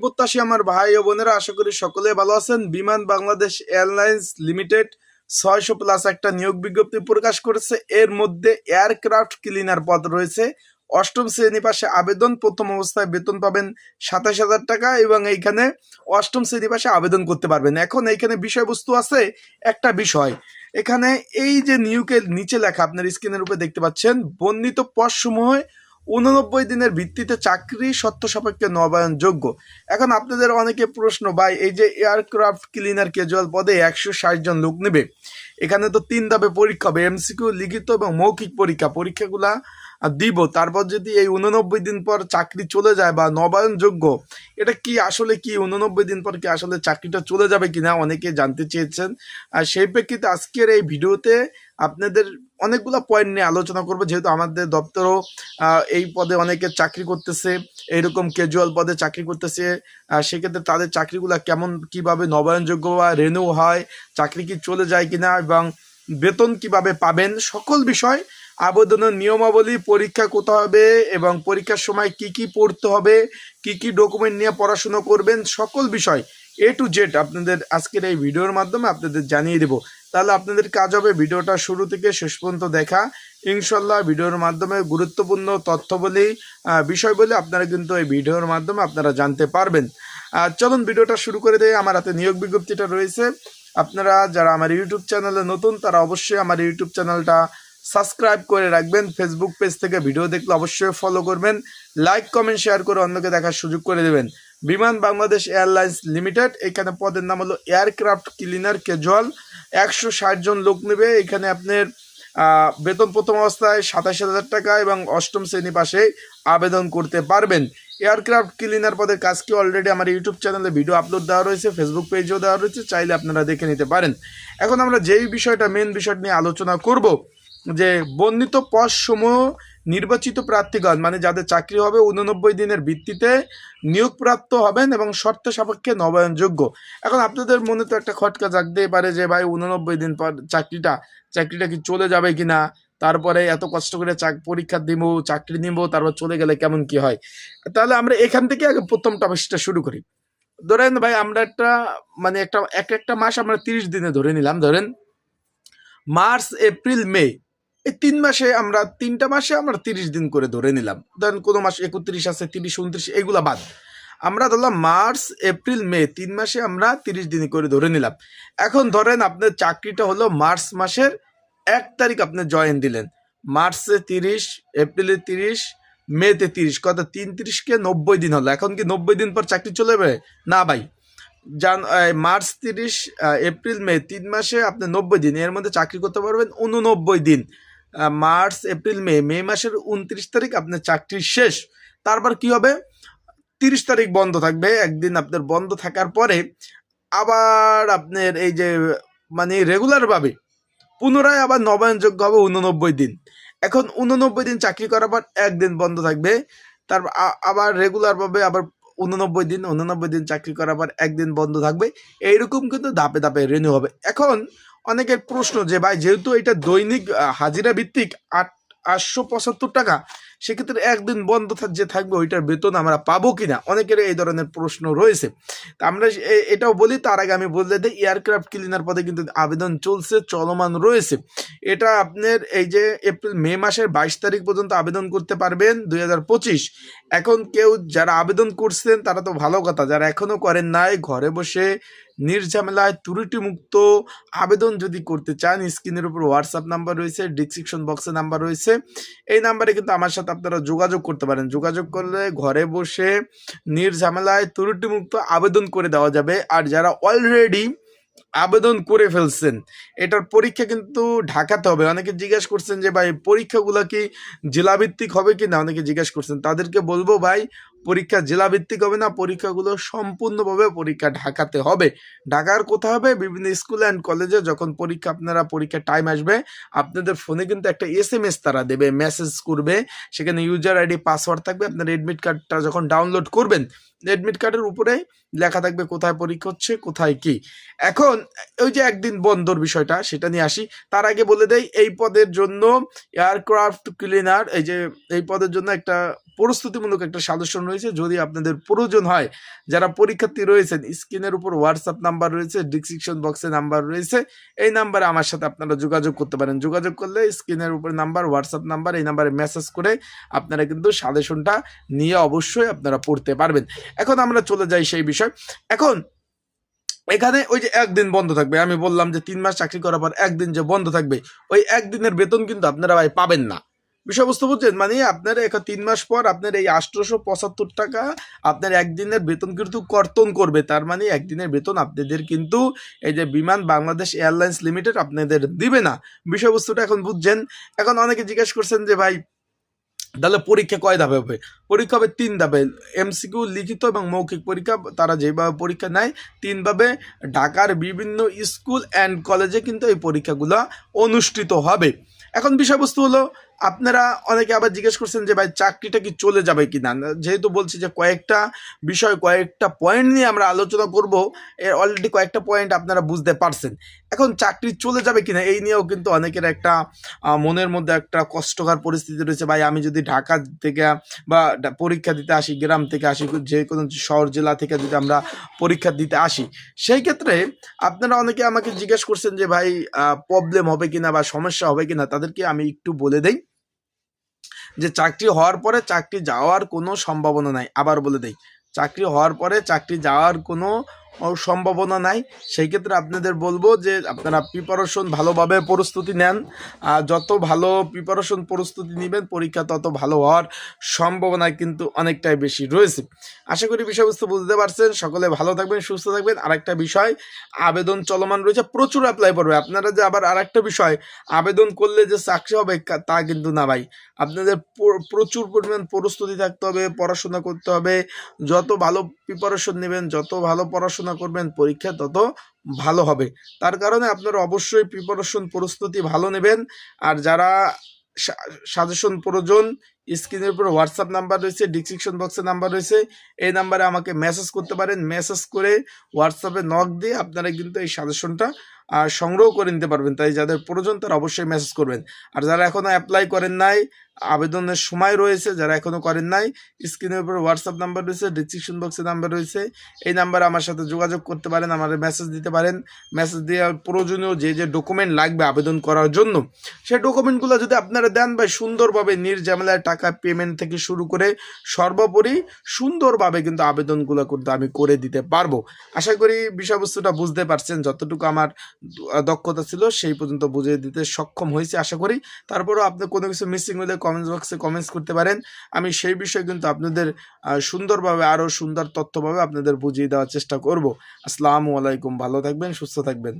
প্রত্যাশী আমার ভাই ও বোনেরা, আশা করি সকলে ভালো আছেন। বিমান বাংলাদেশ এয়ারলাইন্স লিমিটেড ছয়শো প্লাস একটা নিয়োগ বিজ্ঞপ্তি প্রকাশ করেছে। এর মধ্যে এয়ারক্রাফট ক্লিনার পদ রয়েছে। অষ্টম শ্রেণি পাশে আবেদন, প্রথম অবস্থায় বেতন পাবেন সাতাশ হাজার টাকা এবং এইখানে অষ্টম শ্রেণি পাশে আবেদন করতে পারবেন। এখন এইখানে বিষয়বস্তু আছে, একটা বিষয়। এখানে এই যে নিয়োগের নিচে লেখা আপনার স্ক্রিনের উপরে দেখতে পাচ্ছেন, বর্ণিত পদসমূহে উননব্বই দিনের ভিত্তিতে চাকরি সত্য সাপেক্ষে নবায়ন যোগ্য এখন আপনাদের অনেকে প্রশ্ন, ভাই, এই যে এয়ারক্রাফট ক্লিনার ক্যাজুয়াল পদে একশো ষাট জন লোক নেবে? এখানে তো তিন ধাপে পরীক্ষা হবে, এমসিকিউ, লিখিত এবং মৌখিক পরীক্ষা। পরীক্ষাগুলা দিব, তারপর যদি এই উননব্বই দিন পর চাকরি চলে যায় বা নবায়ন যোগ্য এটা কি আসলে কি? উননব্বই দিন পর কি আসলে চাকরিটা চলে যাবে কিনা? অনেকে জানতে চেয়েছেন। আর সেই প্রেক্ষিতে আজকের এই ভিডিওতে আপনাদের অনেকগুলো পয়েন্ট নিয়ে আলোচনা করব, যেহেতু আমাদের দপ্তরও এই পদে অনেকে চাকরি করতেছে, এইরকম ক্যাজুয়াল পদে চাকরি করতেছে সেক্ষেত্রে তাদের চাকরিগুলো কেমন, কীভাবে নবায়নযোগ্য বা রেনু হয়, চাকরি কি চলে যায় কিনা এবং বেতন কীভাবে পাবেন, সকল বিষয় আবেদনের নিয়মাবলী, পরীক্ষা কোথাও হবে এবং পরীক্ষার সময় কি কি পড়তে হবে, কি কি ডকুমেন্ট নিয়ে পড়াশোনা করবেন, সকল বিষয় এ টু জেড আপনাদের আজকের এই ভিডিওর মাধ্যমে আপনাদের জানিয়ে দেব। তাহলে আপনাদের কাজ হবে ভিডিওটা শুরু থেকে শেষ পর্যন্ত দেখা। ইনশাল্লাহ ভিডিওর মাধ্যমে গুরুত্বপূর্ণ তথ্যবলী আহ, বিষয়বলী আপনারা কিন্তু এই ভিডিওর মাধ্যমে আপনারা জানতে পারবেন। চলুন ভিডিওটা শুরু করে দেয় আমার হাতে নিয়োগ বিজ্ঞপ্তিটা রয়েছে। আপনারা যারা আমার ইউটিউব চ্যানেলে নতুন তারা অবশ্যই আমার ইউটিউব চ্যানেলটা সাবস্ক্রাইব করে রাখবেন। ফেসবুক পেজ থেকে ভিডিও দেখলে অবশ্যই ফলো করবেন। লাইক কমেন্ট শেয়ার করে অন্যকে দেখার সুযোগ করে দেবেন। বিমান বাংলাদেশ এয়ারলাইন্স লিমিটেড এখানে পদের নাম হলো এয়ারক্রাফট ক্লিনার ক্যাজুয়াল একশো ষাট জন লোক নেবে। এখানে আপনার বেতন প্রথম অবস্থায় সাতাশ হাজার টাকা এবং অষ্টম শ্রেণি পাশে আবেদন করতে পারবেন। এয়ারক্রাফট ক্লিনার পদের কাজকে অলরেডি আমার ইউটিউব চ্যানেলে ভিডিও আপলোড দেওয়া রয়েছে, ফেসবুক পেজেও দেওয়া রয়েছে, চাইলে আপনারা দেখে নিতে পারেন। এখন আমরা যেই বিষয়টা মেন বিষয়টা নিয়ে আলোচনা করব, যে বর্ণিত পদসমূহ নির্বাচিত প্রার্থীগণ মানে যাদের চাকরি হবে উননব্বই দিনের ভিত্তিতে নিয়োগপ্রাপ্ত হবেন এবং শর্ত সাপেক্ষে নবায়নযোগ্য। এখন আপনাদের মনে তো একটা খটকা জাগতেই পারে যে, ভাই, উননব্বই দিন পর চাকরিটা চাকরিটা কি চলে যাবে কি না তারপরে এত কষ্ট করে চাক- পরীক্ষা দিব, চাকরি নিব, তারপর চলে গেলে কেমন কি হয়? তাহলে আমরা এখান থেকে আগে প্রথম টপিকটা শুরু করি। ধরেন ভাই, আমরা একটা মানে একটা, এক একটা মাস আমরা তিরিশ দিনে ধরে নিলাম। ধরেন, মার্চ, এপ্রিল, মে এই তিন মাসে আমরা, তিনটা মাসে আমরা তিরিশ দিন করে ধরে নিলাম। ধরেন কোনো মাস একত্রিশ আছে, তিরিশ, উনত্রিশ, এগুলা বাদ। আমরা ধরলাম মার্চ, এপ্রিল, মে, তিন মাসে আমরা তিরিশ দিন করে ধরে নিলাম। এখন ধরেন আপনার চাকরিটা হলো মার্চ মাসের এক তারিখ আপনি জয়েন দিলেন। মার্চে তিরিশ, এপ্রিলে তিরিশ, মেতে তিরিশ, কত তিন তিরিশকে নব্বই দিন হলো। এখন কি নব্বই দিন পর চাকরি চলে যাবে? না ভাই। জান মার্চ তিরিশ এপ্রিল, মে তিন মাসে আপনি নব্বই দিন, এর মধ্যে চাকরি করতে পারবেন উননব্বই দিন। মার্চ, এপ্রিল, মে মে মাসের উনত্রিশ তারিখ আপনার চাকরি শেষ। তারপর কি হবে? তিরিশ তারিখ বন্ধ থাকবে। একদিন আপনার বন্ধ থাকার পরে আবার আপনার এই যে মানে রেগুলারভাবে পুনরায় আবার নবায়নযোগ্য হবে উননব্বই দিন। এখন উননব্বই দিন চাকরি করার পর একদিন বন্ধ থাকবে। তারপর আবার রেগুলারভাবে আবার উননব্বই দিন উননব্বই দিন চাকরি করার পর একদিন বন্ধ থাকবে। এইরকম কিন্তু ধাপে ধাপে রেনিউ হবে। এখন অনেকের প্রশ্ন যে, ভাই, যেহেতু এটা দৈনিক হাজিরা ভিত্তিক আট, আটশো পঁচাত্তর টাকা, সেক্ষেত্রে একদিন বন্ধ যে থাকবে ওইটার বেতন আমরা পাবো কিনা? অনেকের এই ধরনের প্রশ্ন রয়েছে। তা আমরা এটাও বলি, তার আগে আমি বলতে দিই, এয়ারক্রাফট ক্লিনার পদে কিন্তু আবেদন চলছে, চলমান রয়েছে। এটা আপনার এই যে এপ্রিল, মে মাসের বাইশ তারিখ পর্যন্ত আবেদন করতে পারবেন দুই হাজার পঁচিশ। এখন কেউ যারা আবেদন করছেন, তারা তো ভালো কথা, যারা এখনও করেন নাই, ঘরে বসে নির্ঝামেলায় ত্রুটি মুক্ত আবেদন যদি করতে চান, স্ক্রিনের উপর হোয়াটসঅ্যাপ নাম্বার রয়েছে ডিসক্রিপশন বক্সে নাম্বার রয়েছে। এই নাম্বারে কিন্তু আমার সাথে আপনারা যোগাযোগ করতে পারেন। যোগাযোগ করলে ঘরে বসে নির্ঝামেলায় ত্রুটি মুক্ত আবেদন করে দেওয়া যাবে। আর যারা অলরেডি আবেদন করে ফেলছেন, এটার পরীক্ষা কিন্তু ঢাকাতে হবে। অনেকে জিজ্ঞেস করছেন যে, ভাই, পরীক্ষাগুলো কি জেলাভিত্তিক হবে কি না অনেকে জিজ্ঞেস করছেন। তাদেরকে বলব, ভাই পরীক্ষা জেলাভিত্তিক হবে না, পরীক্ষাগুলো সম্পূর্ণভাবে পরীক্ষা ঢাকাতে হবে। ঢাকার কোথায় হবে, বিভিন্ন স্কুল অ্যান্ড কলেজে যখন পরীক্ষা আপনারা, পরীক্ষার টাইম আসবে, আপনাদের ফোনে কিন্তু একটা এস তারা দেবে মেসেজ করবে, সেখানে ইউজার আইডি পাসওয়ার্ড থাকবে, আপনার এডমিট কার্ডটা যখন ডাউনলোড করবেন এডমিট কার্ডের উপরে লেখা থাকবে কোথায় পরীক্ষা হচ্ছে, কোথায় কি। এখন, ওই যে একদিন বন্ধর বিষয়টা, সেটা নিয়ে আসি। তার আগে বলে দেই, এই পদের জন্য এয়ারক্রাফট ক্লিনার এই যে, এই পদের জন্য একটা প্রস্তুতিমূলক একটা সাজেশন রয়েছে। যদি আপনাদের প্রয়োজন হয়, যারা পরীক্ষার্থী রয়েছেন, স্ক্রিনের উপর হোয়াটসঅ্যাপ নাম্বার রয়েছে ডিসক্রিপশন বক্সে নাম্বার রয়েছে। এই নাম্বারে আমার সাথে আপনারা যোগাযোগ করতে পারেন। যোগাযোগ করলে স্ক্রিনের উপর নাম্বার হোয়াটসঅ্যাপ নাম্বার, এই নাম্বারে মেসেজ করে আপনারা কিন্তু সাজেশনটা নিয়ে অবশ্যই আপনারা পড়তে পারবেন। এখন আমরা চলে যাই সেই বিষয়। এখন এখানে ওই যে একদিন বন্ধ থাকবে। আমি বললাম যে তিন মাস চাকরি করার পর একদিন যে বন্ধ থাকবে, ওই একদিনের বেতন কিন্তু আপনারা ভাই পাবেন না। বিষয়বস্তু বুঝছেন? মানে আপনার এখন তিন মাস পর আপনার এই আঠারোশো পঁচাত্তর টাকা আপনার একদিনের বেতন কিন্তু কর্তন করবে। তার মানে একদিনের বেতন আপনাদের কিন্তু এই যে বিমান বাংলাদেশ এয়ারলাইন্স লিমিটেড আপনাদের দিবে না। বিষয়বস্তুটা এখন বুঝছেন? এখন অনেকে জিজ্ঞেস করছেন যে, ভাই, তাহলে পরীক্ষা কয় ধাপে হবে? পরীক্ষা হবে তিন ধাপে। এমসিকিউ লিখিত এবং মৌখিক পরীক্ষা, তারা যেভাবে পরীক্ষা নেয় তিনভাবে ঢাকার বিভিন্ন স্কুল অ্যান্ড কলেজে কিন্তু এই পরীক্ষাগুলো অনুষ্ঠিত হবে। এখন বিষয়বস্তু হলো আপনারা অনেকে আবার জিজ্ঞেস করছেন যে, ভাই, চাকরিটা কি চলে যাবে কি না যেহেতু বলছি যে, কয়েকটা বিষয়, কয়েকটা পয়েন্ট নিয়ে আমরা আলোচনা করব। এর অলরেডি কয়েকটা পয়েন্ট আপনারা বুঝতে পারছেন। এখন চাকরি চলে যাবে কিনা, এই নিয়েও কিন্তু অনেকের একটা মনের মধ্যে একটা কষ্টকর পরিস্থিতি রয়েছে। ভাই, আমি যদি ঢাকা থেকে, বা পরীক্ষা দিতে আসি, গ্রাম থেকে আসি, যে কোনো শহর, জেলা থেকে যদি আমরা পরীক্ষা দিতে আসি, সেই ক্ষেত্রে আপনারা অনেকে আমাকে জিজ্ঞেস করছেন যে, ভাই প্রবলেম হবে কিনা বা সমস্যা হবে কিনা? তাদেরকে আমি একটু বলে দেই। যে চাকরি হওয়ার পরে চাকরি যাওয়ার কোনো সম্ভাবনা নাই। আবার বলে দেই, চাকরি হওয়ার পরে চাকরি যাওয়ার কোনো সম্ভাবনা নাই। সেই ক্ষেত্রে আপনাদের বলব যে আপনারা প্রিপারেশন ভালোভাবে প্রস্তুতি নেন। যত ভালো প্রিপারেশন প্রস্তুতি নেবেন, পরীক্ষা তত ভালো হওয়ার সম্ভাবনা কিন্তু অনেকটাই বেশি রয়েছে। আশা করি বিষয়বস্তু বুঝতে পারছেন। সকলে ভালো থাকবেন, সুস্থ থাকবেন। আরেকটা বিষয়, আবেদন চলমান রয়েছে। প্রচুর অ্যাপ্লাই করবে। আপনারা যে আবার আরেকটা বিষয়, আবেদন করলে যে চাকরি হবে তা কিন্তু না ভাই। আপনাদের প্রচুর পরিমাণ প্রস্তুতি থাকতে হবে, পড়াশোনা করতে হবে। যত ভালো প্রিপারেশন নেবেন, যত ভালো পড়াশোনা করবেন, পরীক্ষা তত ভালো হবে। তার কারণে আপনারা অবশ্যই প্রিপারেশন প্রস্তুতি ভালো নেবেন। আর যারা সাজেশন প্রয়োজন স্ক্রিনের উপর হোয়াটসঅ্যাপ নাম্বার রয়েছে ডিসক্রিপশন বক্সে নাম্বার রয়েছে। এই নাম্বারে আমাকে মেসেজ করতে পারেন। মেসেজ করে হোয়াটসঅ্যাপে নক দিয়ে আপনারা কিন্তু এই সাজেশনটা সংগ্রহ করে নিতে পারবেন। তাই যাদের প্রয়োজন তারা অবশ্যই মেসেজ করবেন। আর যারা এখনও অ্যাপ্লাই করেন নাই, আবেদনের সময় রয়েছে, যারা এখনও করেন নাই স্ক্রিনের উপর হোয়াটসঅ্যাপ নাম্বার রয়েছে ডিসক্রিপশন বক্সে নাম্বার রয়েছে। এই নাম্বারে আমার সাথে যোগাযোগ করতে পারেন আমার মেসেজ দিতে পারেন। মেসেজ দেওয়ার প্রয়োজনীয় যে যে ডকুমেন্ট লাগবে আবেদন করার জন্য সেই ডকুমেন্টগুলো যদি আপনারা দেন ভাই, সুন্দরভাবে নির্ঝামেলায় টাকা পেমেন্ট থেকে শুরু করে সর্বোপরি সুন্দরভাবে কিন্তু আবেদনগুলো করতে আমি করে দিতে পারব। আশা করি বিষয়বস্তুটা বুঝতে পারছেন, যতটুকু আমার দক্ষতা ছিল সেই পর্যন্ত বুঝিয়ে দিতে সক্ষম হয়েছে আশা করি। তারপরেও আপনি কোনো কিছু মিসিং হলে কমেন্টস বক্সে কমেন্টস করতে পারেন। আমি সেই বিষয়ে কিন্তু আপনাদের সুন্দরভাবে আরও সুন্দর তথ্যভাবে আপনাদের বুঝিয়ে দেওয়ার চেষ্টা করব। আসসালামু আলাইকুম, ভালো থাকবেন, সুস্থ থাকবেন।